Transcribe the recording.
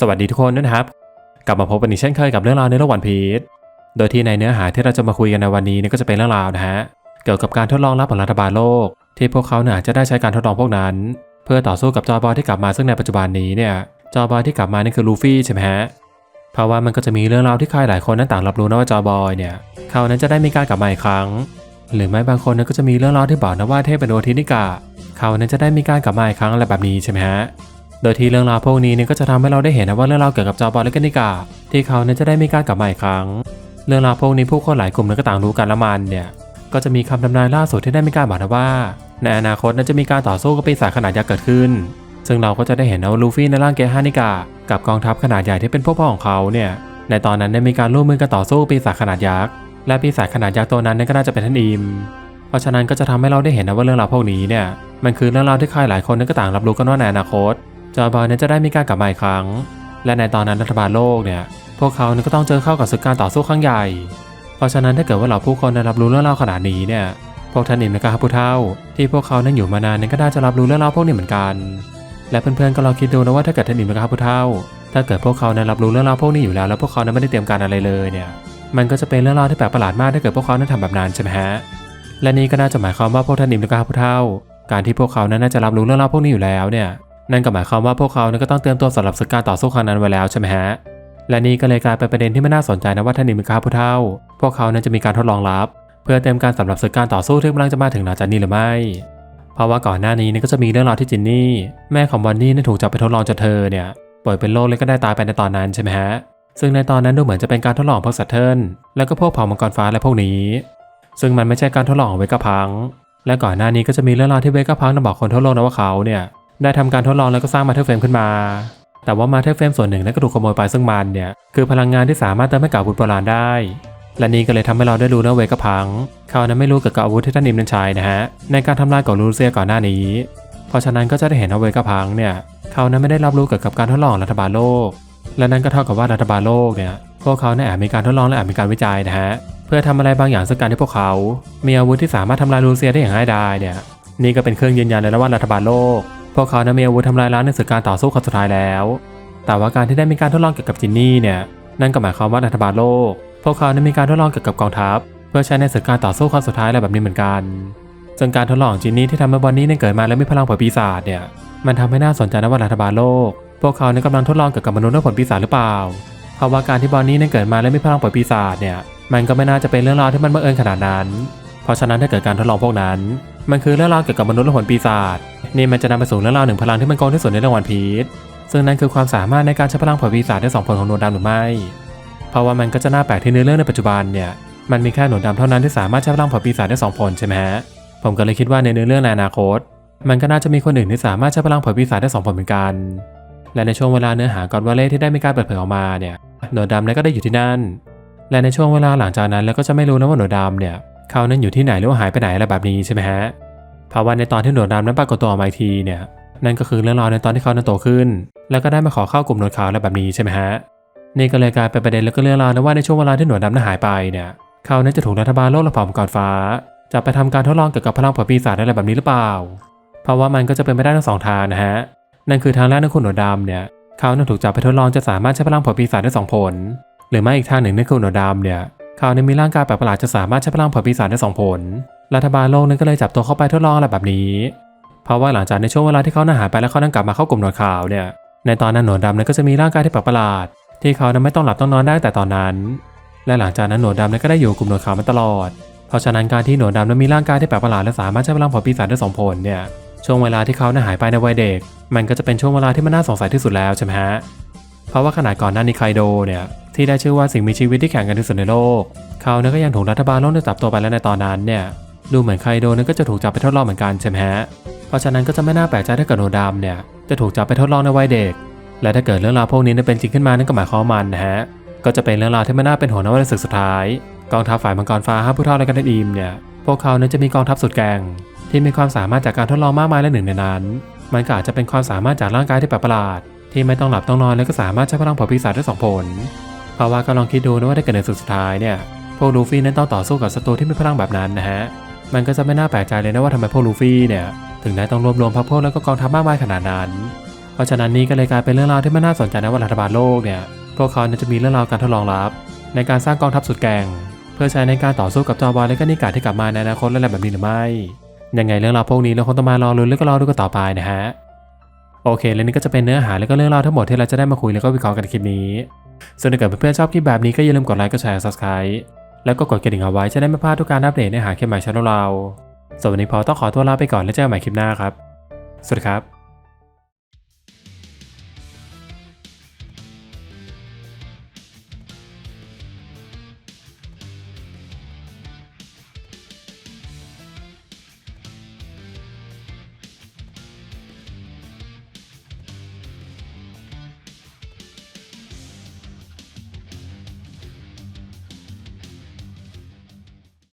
สวัสดีทุกคนนะครับ กลับมาพบกันอีกเช่นเคยกับเรื่องราวในโลกวันพีชโดยที่ในเนื้อหาที่เราจะมาคุยกันในวันนี้เนี่ยก็จะเป็นเรื่องราวนะฮะเกี่ยวกับการทดลองลับของรัฐบาลโลก ที่พวกเขาเนี่ยจะได้ใช้การทดลองพวกนั้น เพื่อต่อสู้กับจอบอยที่กลับมาซึ่งในปัจจุบันนี้เนี่ยจอบอยที่กลับมานี่คือลูฟี่ใช่ไหมฮะเพราะว่ามันก็จะมีเรื่องราวที่ใครหลายคนนั้นต่างรับรู้นะว่าจอบอยเนี่ยเขานั้นจะได้มีการกลับมาอีกครั้ง หรือไม่บางคนนั้นก็จะมีเรื่องราวที่บอกนะว่าเทพเป็นโอทินิกะเขานั้นจะได้มีการกลับมาอีกครั้งอะไรแบบนี้ใช่ไหมฮะ โดยที่เรื่องราวพวกนี้เนี่ยก็จะทำให้เราได้เห็นนะว่าเรื่องราวเกี่ยวกับจอบอลและก็นิกา ที่เขาเนี่ยจะได้มีการกลับมาอีกครั้ง เรื่องราวพวกนี้ผู้คนหลายกลุ่มเนี่ยก็ต่างรู้กันละมันเนี่ยก็จะมีคำทำนายล่าสุดที่ได้มีการบอกนะว่า ในอนาคตนั้นจะมีการต่อสู้กับปีศาจขนาดยักษ์เกิดขึ้น ซึ่งเราก็จะได้เห็นนะว่าลูฟี่ในร่างเกฮานิกา กับกองทัพขนาดใหญ่ที่เป็นพวกพ่อของเขาเนี่ยในตอนนั้นได้มีการร่วมมือกันต่อสู้ปีศาจขนาดยักษ์และปีศาจขนาดยักษ์ตัวนั้นนี่ก็น่าจะเป็นท่านอิม เพราะฉะนั้นก็จะทำให้เราได้เห็นนะว่าเรื่องราวพวกนี้เนี่ยมันคือเรื่องราวที่ใครหลายคนนั้นก็ต่างรับรู้กันว่าในอนาคต จอยบอยนั้นจะได้มีการกลับมาอีกครั้ง และในตอนนั้นรัฐบาลโลกเนี่ยพวกเขาเนี่ยก็ต้องเจอเข้ากับศึกการต่อสู้ครั้งใหญ่ เพราะฉะนั้นถ้าเกิดว่าเราผู้คนได้รับรู้เรื่องราวขนาดนี้เนี่ยพวกท่านอิมและก็ฮับผู้เท่า ที่พวกเขานั้นอยู่มานานนั้นก็น่าจะรับรู้เรื่องราวพวกนี้เหมือนกัน และเพื่อนๆก็ลองคิดดูนะว่าถ้าเกิดท่านอิมและก็ฮับผู้เท่า ถ้าเกิดพวกเขานั้นรับรู้เรื่องราวพวกนี้อยู่แล้ว แล้วพวกเขานั้นไม่ได้เตรียมการอะไรเลยเนี่ยมันก็จะเป็นเรื่องราวที่แปลกประหลาดมากถ้าเกิดพวกเขานั้นทำแบบนั้นใช่ไหมฮะและนี่ก็น่าจะหมายความว่าพวกท่านอิมและก็ฮับผู้เท่า การที่พวกเขานั้นน่าจะรับรู้เรื่องราวพวกนี้อยู่แล้วเนี่ย นั่นก็หมายความว่าพวกเขานั้นก็ต้องเตรียมตัวสำหรับศึกการต่อสู้ครั้งนั้นไว้แล้วใช่ไหมฮะ และนี่ก็เลยกลายเป็นประเด็นที่ไม่น่าสนใจนะว่าท่านอิมิกาผู้เท่า พวกเขานั้นจะมีการทดลองลับ เพื่อเตรียมการสำหรับศึกการต่อสู้ที่กำลังจะมาถึงหลังจากนี้หรือไม่ เพราะว่าก่อนหน้านี้นี่ก็จะมีเรื่องราวที่จินนี่ แม่ของวันนี่นั้นถูกจับไปทดลองจนเธอเนี่ยป่วยเป็นโรคและก็ได้ตายไปในตอนนั้นใช่ไหมฮะ ซึ่งในตอนนั้นดูเหมือนจะเป็นการทดลองพวกสัตว์เทิลแล้วก็พวกเผ่ามังกรฟ้าและพวกนี้ ซึ่งมันไม่ใช่การทดลองของเวกาพัง และก่อนหน้านี้ก็จะมีเรื่องราวที่เวกาพังนั้นบอกคนทั่วโลกนะว่าเขาเนี่ย ได้ทำการทดลองแล้วก็สร้างมาเทอร์เฟรมขึ้นมา แต่ว่ามาเทอร์เฟรมส่วนหนึ่งนั้นก็ถูกขโมยไปซึ่งมันเนี่ยคือพลังงานที่สามารถเติมให้กับอาวุธโบราณได้ และนี่ก็เลยทำให้เราได้รู้นะเวกพังเขานั้นไม่รู้เกี่ยวกับอาวุธที่ท่านนิมนันใช้นะฮะในการทำลายเกาะลูเซียก่อนหน้านี้ เพราะฉะนั้นก็จะได้เห็นว่าเวกพังเนี่ยเขานั้นไม่ได้รับรู้เกี่ยวกับการทดลองรัฐบาลโลก และนั่นก็เท่ากับว่ารัฐบาลโลกเนี่ยพวกเขาเนี่ยแอบมีการทดลองและแอบมีการวิจัยนะฮะเพื่อทำอะไรบางอย่างซึ่งการที่พวกเขา มีอาวุธที่สามารถทำลายลูเซียได้อย่างง่ายดายเนี่ยนี่ก็เป็นเครื่องยืนยันเลยนะว่ารัฐบาลโลก พวกเขานั้นมีอาวุธทำลายล้างในศึกการต่อสู้ครั้งสุดท้ายแล้ว แต่ว่าการที่ได้มีการทดลองเกี่ยวกับจินนี่เนี่ยนั่นก็หมายความว่ารัฐบาลโลก พวกเขานั้นมีการทดลองเกี่ยวกับกองทัพ เพื่อใช้ในศึกการต่อสู้ครั้งสุดท้ายอะไรแบบนี้เหมือนกันซึ่งการทดลองจินนี่ที่ทำให้บอนนี่นั้นเกิดมาและมีพลังผลปีศาจเนี่ยมันทำให้น่าสนใจนะว่ารัฐบาลโลก พวกเขานั้นกำลังทดลองเกี่ยวกับมนุษย์และผลปีศาจหรือเปล่า เพราะว่าการที่บอนนี่นั้นเกิดมาและมีพลังผลปีศาจเนี่ยมันก็ไม่น่าจะเป็นเรื่องราวที่มันบังเอิญขนาดนั้น เพราะฉะนั้นถ้าเกิดการทดลองพวกนั้น มันคือเรื่องราวเกี่ยวกับมนุษย์และผลปีศาจ นี่มันจะนำไปสู่เรื่องราวหนึ่งพลังที่มันโกงที่สุดในเรื่องวันพีชซึ่งนั่นคือความสามารถในการใช้พลังผลปีศาจได้สองผลของหนวดดำหรือไม่ เพราะว่ามันก็จะน่าแปลกที่ในเรื่องในปัจจุบันเนี่ยมันมีแค่หนวดดำเท่านั้นที่สามารถใช้พลังผลปีศาจได้สองผลใช่ไหมฮะผมก็เลยคิดว่าในเนื้อเรื่องในอนาคต มันก็น่าจะมีคนอื่นที่สามารถใช้พลังผลปีศาจได้สองผลเหมือนกัน และในช่วงเวลาเนื้อหากอนวาเล่ที่ได้มีการเปิดเผยออกมาเนี่ยหนวดดำนั้นก็ได้อยู่ที่นั่น และในช่วงเวลาหลังจากนั้นแล้วก็จะไม่รู้นะว่าหนวดดำเนี่ยเขานั้นอยู่ที่ไหนหรือว่าหายไปไหนอะไรแบบนี้ใช่ไหมฮะ เพราว่าในตอนที่หนวดดำนั้นปรากฏตัวออกมาอีกทีเนี่ยนั่นก็คือเรื่องราวในตอนที่เขานั้นโตขึ้น แล้วก็ได้มาขอเข้ากลุ่มหนวดขาวอะไรแบบนี้ใช่ไหมฮะนี่ก็เลยกลายเป็นประเด็นแล้วก็เรื่องราวนะว่าในช่วงเวลาที่หนวดดำนั้นหายไปเนี่ยเขานั้นจะถูกรัฐบาลโลกและเผ่ามังกรฟ้า จะไปทำการทดลองเกี่ยวกับพลังผลปีศาจอะไรแบบนี้หรือเปล่า เพราะว่ามันก็จะเป็นไปได้ทั้งสองทางนะฮะนั่นคือทางแรกนั่นคุณหนวดดำเนี่ยเขานั้นถูกจับไปทดลองจะสามารถใช้พลังผลปีศาจได้สองผล หรือไม่อีกทางหนึ่งนั่นคือหนวดดำเนี่ย ขานั้นมีร่างกายแปลกประหลาดจะสามารถใช้พลังผลปีศาจได้สองผล รัฐบาลโลกนั้นก็เลยจับตัวเข้าไปทดลองอะไรแบบนี้ เพราะว่าหลังจากในช่วงเวลาที่เขานั้นหายไปแล้วเขานั้นกลับมาเข้ากลุ่มหนวดขาวเนี่ย ในตอนนั้นหนวดดำนั้นก็จะมีร่างกายที่แปลกประหลาด ที่เขานั้นไม่ต้องหลับต้องนอนได้แต่ตอนนั้น และหลังจากนั้นหนวดดำนั้นก็ได้อยู่กลุ่มหนวดขาวมาตลอด เพราะฉะนั้นการที่หนวดดำนั้นมีร่างกายที่แปลกประหลาดและสามารถใช้พลังผลปีศาจได้สองผลเนี่ยช่วงเวลาที่เขานั้นหายไปในวัยเด็ก มันก็จะเป็นช่วงเวลาที่มันน่าสงสัยที่สุดแล้วใช่ไหมฮะ เพราะว่าขนาดก่อนหน้านี้ไคโดเนี่ย ที่ได้ชื่อว่าสิ่งมีชีวิตที่แข็งแกร่งที่สุดในโลก เขาเนี่ยก็ยังถูกรัฐบาลโลกได้จับตัวไปแล้วในตอนนั้นเนี่ยดูเหมือนไคโดนั้นก็จะถูกจับไปทดลองเหมือนกันใช่ไหมฮะเพราะฉะนั้นก็จะไม่น่าแปลกใจถ้าเกิดโนดำเนี่ยจะถูกจับไปทดลองในวัยเด็ก และถ้าเกิดเรื่องราวพวกนี้นั้นเป็นจริงขึ้นมานั่นก็หมายความมันนะฮะก็จะเป็นเรื่องราวที่ไม่น่าเป็นห่วงนว่าในศึกสุดท้ายกองทัพฝ่ายมังกรฟ้าห้าผู้เท่าและกันดีมเนี่ยพวกเขานั้นจะมีกองทัพสุดแกร่งที่มีความสามารถจากการทดลองมากมายและหนึ่งในนั้น มันก็อาจจะเป็นความสามารถจากร่างกายที่แปลกประหลาด ที่ไม่ต้องหลับต้องนอนแล้วก็สามารถใช้พลังผลปีศาจได้สองผล ราะว่าก็ลองคิดดูนะว่าถ้าเกิดในสุดท้ายเนี่ยพวกลูฟี่นั้นต้องต่อสู้กับศัตรูที่มีพลังแบบนั้นนะฮะมันก็จะไม่น่าแปลกใจเลยนะว่าทำไมพวกลูฟี่เนี่ยถึงได้ต้องรวบรวมพรรคพวกแล้วก็กองทัพมากมายขนาดนั้น เพราะฉะนั้นนี่ก็เลยกลายเป็นเรื่องราวที่ไม่น่าสนใจนะว่ารัฐบาลโลกเนี่ยพวกเขาจะมีเรื่องราวการทดลองลับ ในการสร้างกองทัพสุดแกร่งเพื่อใช้ในการต่อสู้กับจอบอลและก็นิกาที่กลับมาในอนาคตและอะไรแบบนี้หรือไม่ยังไงเรื่องราวพวกนี้เราคงต้องมารอลุ้นแล้วก็รอดูกันต่อไปนะฮะ โอเค และนี่ก็จะเป็นเนื้อหาและก็เรื่องราวทั้งหมดที่เราจะได้มาคุยแล้วก็วิเคราะห์กันคลิปนี้ ส่วนถ้าเกิดเพื่อนๆชอบคลิปแบบนี้ก็อย่าลืมกดไลค์กดแชร์ subscribe แล้วก็กดกระดิ่งเอาไว้จะได้ไม่พลาดทุกการอัปเดตเนื้อหาคลิปใหม่ช่องเราส่วนวันนี้พอต้องขอตัวลาไปก่อนแล้วเจอกันใหม่คลิปหน้าครับ สวัสดีครับ